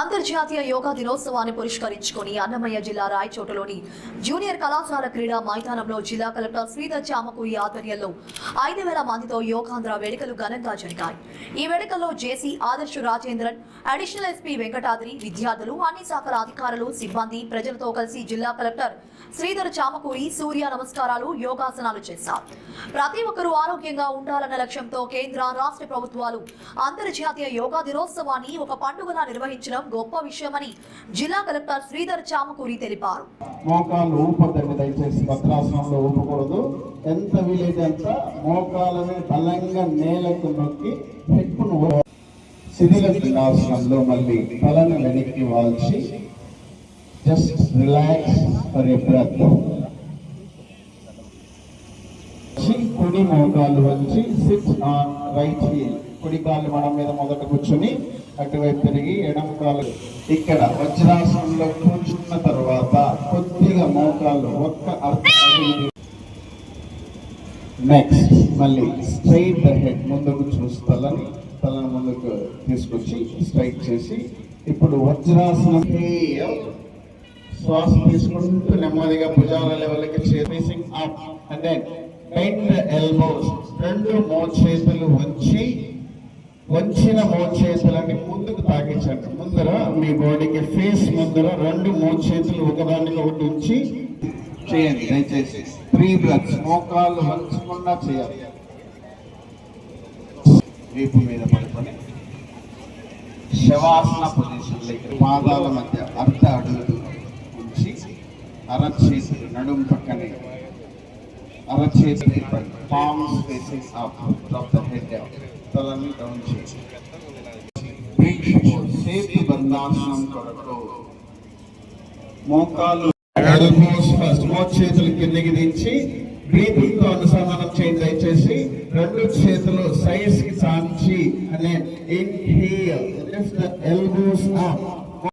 అంతర్జాతీయ యోగా దినోత్సవాన్ని పురస్కరించుకుని అన్నమయ్య జిల్లా రాయచోటలోని జూనియర్ కళాశాల క్రీడా మైదానంలో జిల్లా కలెక్టర్ శ్రీధర్ చామకూరి ఆధ్వర్యంలో ఐదు వేల మందితో యోగాంధ్ర వేడుకలు ఘనంగా జరిగాయి. ఈ వేడుకల్లో JC Adarsh Rajendran additional SP Venkatadri విద్యార్థులు అన్ని శాఖల అధికారులు సిబ్బంది ప్రజలతో కలిసి జిల్లా కలెక్టర్ శ్రీధర్ చామకూరి సూర్య నమస్కారాలు యోగాసనాలు చేశారు. ప్రతి ఒక్కరూ ఆరోగ్యంగా ఉండాలన్న లక్ష్యంతో కేంద్ర రాష్ట్ర ప్రభుత్వాలు అంతర్జాతీయ యోగా దినోత్సవాన్ని ఒక పండుగలా నిర్వహించడం గొప్ప విషయమని జిల్లా కలెక్టర్ శ్రీధర్ చామకూరి తెలిపారు. మోకాళ్ళు ఊపొద్దండి దయచేసి భద్రాసనంలో ఊపకూడదు. ఎంత వీలైతే అంత మోకాలని బలంగా నేలకు నొక్కి హిప్పును శిథిల ఆసనంలో మళ్ళీ తలను వెనక్కి వాల్చి just relax for a breath కుడి మోకాలు వచ్చి సిట్ ఆన్ రైట్ హీల్ కుడి కాళ్ళు మనం మీద మొదట కూర్చొని అటువైపు తిరిగి ఎడమ కాలు ఇక్కడ వజ్రాసనంలో కూర్చున్న తర్వాత కొద్దిగా మోకాళ్ళు ఒక్క అర్థం నెక్స్ట్ మళ్ళీ స్ట్రైట్ హెడ్ ముందుకు చూస్తాలని తలను ముందుకు తీసుకొచ్చి స్ట్రైట్ చేసి ఇప్పుడు వజ్రాసనం శ్వాస తీసుకుంటూ నెమ్మదిగా భుజాల లెవెల్కి chasing up and then bend elbows రెండు మోచేతులు వంచి వంచిన మోచేతులని ముందుకు తాకించండి. ముందర మీ బాడీకి ఫేస్ ముందర రెండు మోచేతులు ఒకదానికి ఒకటి ఉంచి చేయండి దయచేసి. త్రీ బ్లడ్స్ మోకాళ్ళు వంచకుండా చేయాలి. వీపు మీద పడుకొని శవాసన పొజిషన్ లైక్ పాదాల మధ్య అర్ధ అడుగు ఉంచి అరచేతులు నడుము పక్కనే అరచేతులు palms facing up, drop the head down. తలని డౌన్ చేసి సేతు బంధాసనం కొరకు మోకాలు కిందకి దించి బ్రీతింగ్తో అనుసంధానం చేయండి దయచేసి రెండు చేతులు సైజ్కి సాంచి అనే inhale lift the elbows up